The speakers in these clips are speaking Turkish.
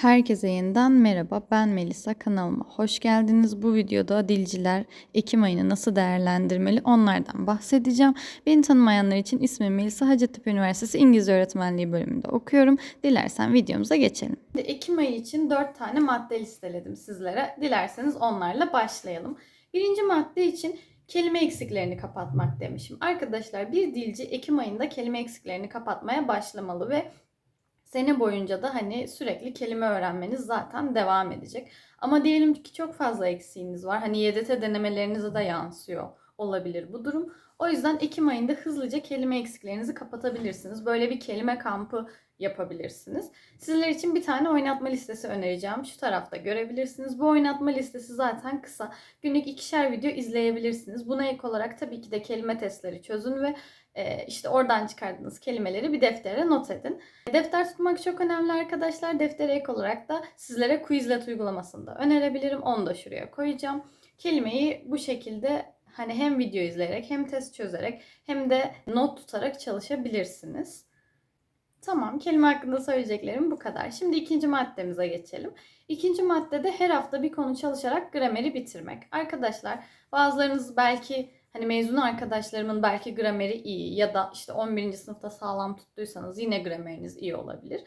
Herkese yeniden merhaba. Ben Melisa. Kanalıma hoş geldiniz. Bu videoda dilciler Ekim ayını nasıl değerlendirmeli onlardan bahsedeceğim. Beni tanımayanlar için ismim Melisa. Hacettepe Üniversitesi İngilizce Öğretmenliği bölümünde okuyorum. Dilersen videomuza geçelim. Ekim ayı için 4 tane madde listeledim sizlere. Dilerseniz onlarla başlayalım. Birinci madde için kelime eksiklerini kapatmak demişim. Arkadaşlar bir dilci Ekim ayında kelime eksiklerini kapatmaya başlamalı ve sene boyunca da hani sürekli kelime öğrenmeniz zaten devam edecek. Ama diyelim ki çok fazla eksiğiniz var. Hani YDT denemelerinize de yansıyor olabilir bu durum. O yüzden Ekim ayında hızlıca kelime eksiklerinizi kapatabilirsiniz. Böyle bir kelime kampı yapabilirsiniz. Sizler için bir tane oynatma listesi önereceğim. Şu tarafta görebilirsiniz. Bu oynatma listesi zaten kısa. Günlük ikişer video izleyebilirsiniz. Buna ek olarak tabii ki de kelime testleri çözün ve e, işte oradan çıkardığınız kelimeleri bir deftere not edin. Defter tutmak çok önemli arkadaşlar. Deftere ek olarak da sizlere Quizlet uygulamasını da önerebilirim. Onu da şuraya koyacağım. Kelimeyi bu şekilde hani hem video izleyerek hem test çözerek hem de not tutarak çalışabilirsiniz. Tamam, kelime hakkında söyleyeceklerim bu kadar. Şimdi ikinci maddemize geçelim. İkinci maddede her hafta bir konu çalışarak grameri bitirmek. Arkadaşlar bazılarınız belki hani mezun arkadaşlarımın belki grameri iyi ya da işte 11. sınıfta sağlam tuttuysanız yine grameriniz iyi olabilir.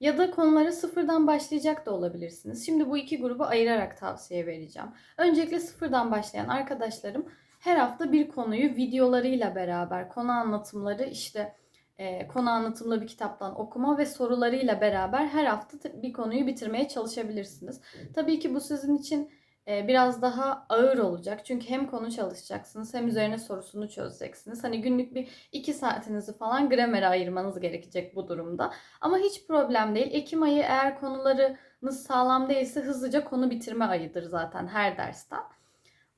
Ya da konulara sıfırdan başlayacak da olabilirsiniz. Şimdi bu iki grubu ayırarak tavsiye vereceğim. Öncelikle sıfırdan başlayan arkadaşlarım her hafta bir konuyu videolarıyla beraber konu anlatımları işte e, konu anlatımlı bir kitaptan okuma ve sorularıyla beraber her hafta bir konuyu bitirmeye çalışabilirsiniz. Tabii ki bu sizin için e, biraz daha ağır olacak. Çünkü hem konu çalışacaksınız hem üzerine sorusunu çözeceksiniz. Hani günlük bir iki saatinizi falan gramere ayırmanız gerekecek bu durumda. Ama hiç problem değil. Ekim ayı eğer konularınız sağlam değilse hızlıca konu bitirme ayıdır zaten her dersten.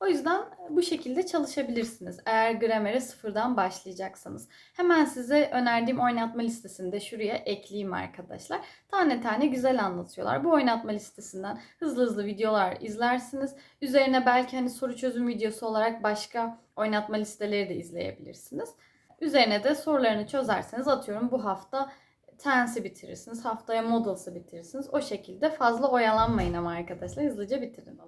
O yüzden bu şekilde çalışabilirsiniz. Eğer gramere sıfırdan başlayacaksanız. Hemen size önerdiğim oynatma listesini de şuraya ekleyeyim arkadaşlar. Tane tane güzel anlatıyorlar. Bu oynatma listesinden hızlı hızlı videolar izlersiniz. Üzerine belki hani soru çözüm videosu olarak başka oynatma listeleri de izleyebilirsiniz. Üzerine de sorularını çözerseniz atıyorum bu hafta tense'i bitirirsiniz. Haftaya models'ı bitirirsiniz. O şekilde fazla oyalanmayın ama arkadaşlar hızlıca bitirin.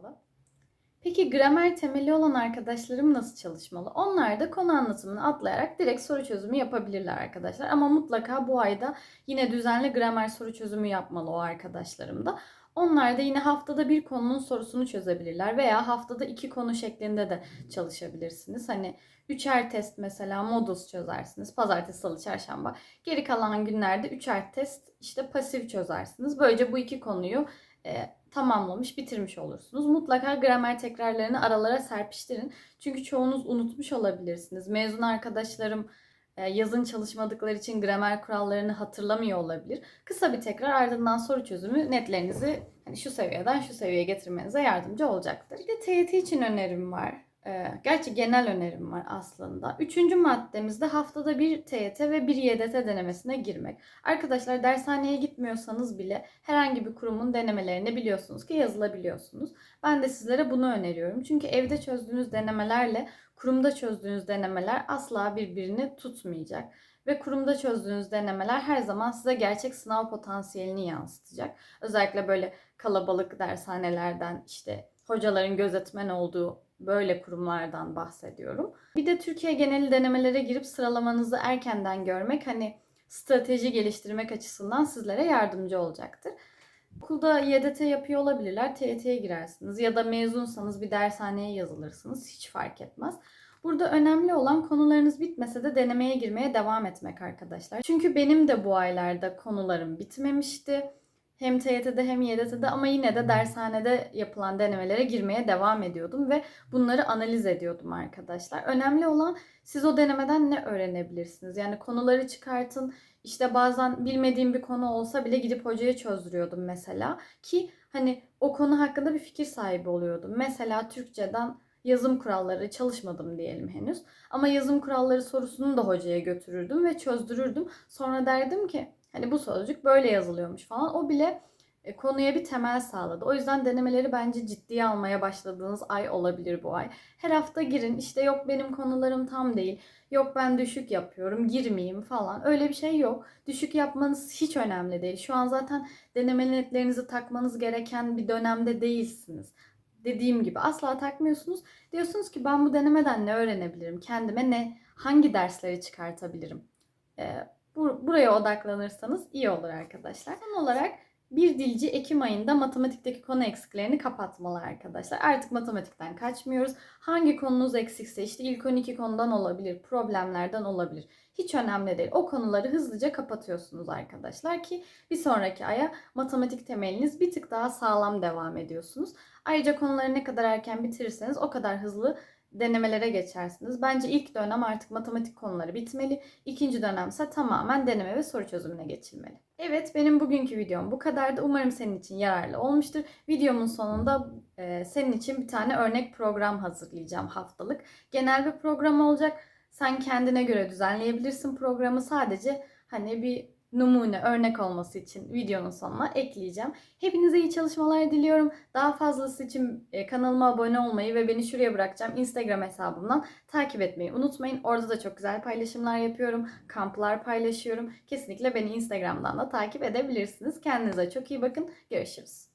Peki gramer temeli olan arkadaşlarım nasıl çalışmalı? Onlar da konu anlatımını atlayarak direkt soru çözümü yapabilirler arkadaşlar. Ama mutlaka bu ayda yine düzenli gramer soru çözümü yapmalı o arkadaşlarım da. Onlar da yine haftada bir konunun sorusunu çözebilirler veya haftada iki konu şeklinde de çalışabilirsiniz. Hani üçer test mesela modus çözersiniz. Pazartesi, salı, çarşamba. Geri kalan günlerde üçer test işte pasif çözersiniz. Böylece bu iki konuyu e, tamamlamış, bitirmiş olursunuz. Mutlaka gramer tekrarlarını aralara serpiştirin. Çünkü çoğunuz unutmuş olabilirsiniz. Mezun arkadaşlarım e, yazın çalışmadıkları için gramer kurallarını hatırlamıyor olabilir. Kısa bir tekrar ardından soru çözümü netlerinizi hani şu seviyeden şu seviyeye getirmenize yardımcı olacaktır. Bir de TYT için önerim var. Ee, gerçi genel önerim var aslında. Üçüncü maddemizde haftada bir TYT ve bir YDT denemesine girmek. Arkadaşlar dershaneye gitmiyorsanız bile herhangi bir kurumun denemelerine biliyorsunuz ki yazılabiliyorsunuz. Ben de sizlere bunu öneriyorum. Çünkü evde çözdüğünüz denemelerle kurumda çözdüğünüz denemeler asla birbirini tutmayacak. Ve kurumda çözdüğünüz denemeler her zaman size gerçek sınav potansiyelini yansıtacak. Özellikle böyle kalabalık dershanelerden işte hocaların gözetmen olduğu böyle kurumlardan bahsediyorum. Bir de Türkiye geneli denemelere girip sıralamanızı erkenden görmek hani strateji geliştirmek açısından sizlere yardımcı olacaktır. Okulda YDT yapıyor olabilirler. TYT'ye girersiniz ya da mezunsanız bir dershaneye yazılırsınız. Hiç fark etmez. Burada önemli olan konularınız bitmese de denemeye girmeye devam etmek arkadaşlar. Çünkü benim de bu aylarda konularım bitmemişti hem TYT'de hem YDT'de ama yine de dershanede yapılan denemelere girmeye devam ediyordum ve bunları analiz ediyordum arkadaşlar. Önemli olan siz o denemeden ne öğrenebilirsiniz? Yani konuları çıkartın. İşte bazen bilmediğim bir konu olsa bile gidip hocaya çözdürüyordum mesela ki hani o konu hakkında bir fikir sahibi oluyordum. Mesela Türkçeden yazım kuralları çalışmadım diyelim henüz. Ama yazım kuralları sorusunu da hocaya götürürdüm ve çözdürürdüm. Sonra derdim ki Hani bu sözcük böyle yazılıyormuş falan. O bile e, konuya bir temel sağladı. O yüzden denemeleri bence ciddiye almaya başladığınız ay olabilir bu ay. Her hafta girin işte yok benim konularım tam değil. Yok ben düşük yapıyorum girmeyeyim falan. Öyle bir şey yok. Düşük yapmanız hiç önemli değil. Şu an zaten deneme netlerinizi takmanız gereken bir dönemde değilsiniz. Dediğim gibi asla takmıyorsunuz. Diyorsunuz ki ben bu denemeden ne öğrenebilirim? Kendime ne hangi dersleri çıkartabilirim? Ee, bu, buraya odaklanırsanız iyi olur arkadaşlar. Son olarak bir dilci Ekim ayında matematikteki konu eksiklerini kapatmalı arkadaşlar. Artık matematikten kaçmıyoruz. Hangi konunuz eksikse işte ilk 12 konudan olabilir, problemlerden olabilir. Hiç önemli değil. O konuları hızlıca kapatıyorsunuz arkadaşlar ki bir sonraki aya matematik temeliniz bir tık daha sağlam devam ediyorsunuz. Ayrıca konuları ne kadar erken bitirirseniz o kadar hızlı denemelere geçersiniz. Bence ilk dönem artık matematik konuları bitmeli. İkinci dönemse tamamen deneme ve soru çözümüne geçilmeli. Evet benim bugünkü videom bu kadardı. Umarım senin için yararlı olmuştur. Videomun sonunda e, senin için bir tane örnek program hazırlayacağım haftalık. Genel bir program olacak. Sen kendine göre düzenleyebilirsin programı. Sadece hani bir numune, örnek olması için videonun sonuna ekleyeceğim. Hepinize iyi çalışmalar diliyorum. Daha fazlası için e, kanalıma abone olmayı ve beni şuraya bırakacağım Instagram hesabımdan takip etmeyi unutmayın. Orada da çok güzel paylaşımlar yapıyorum. Kamplar paylaşıyorum. Kesinlikle beni Instagram'dan da takip edebilirsiniz. Kendinize çok iyi bakın. Görüşürüz.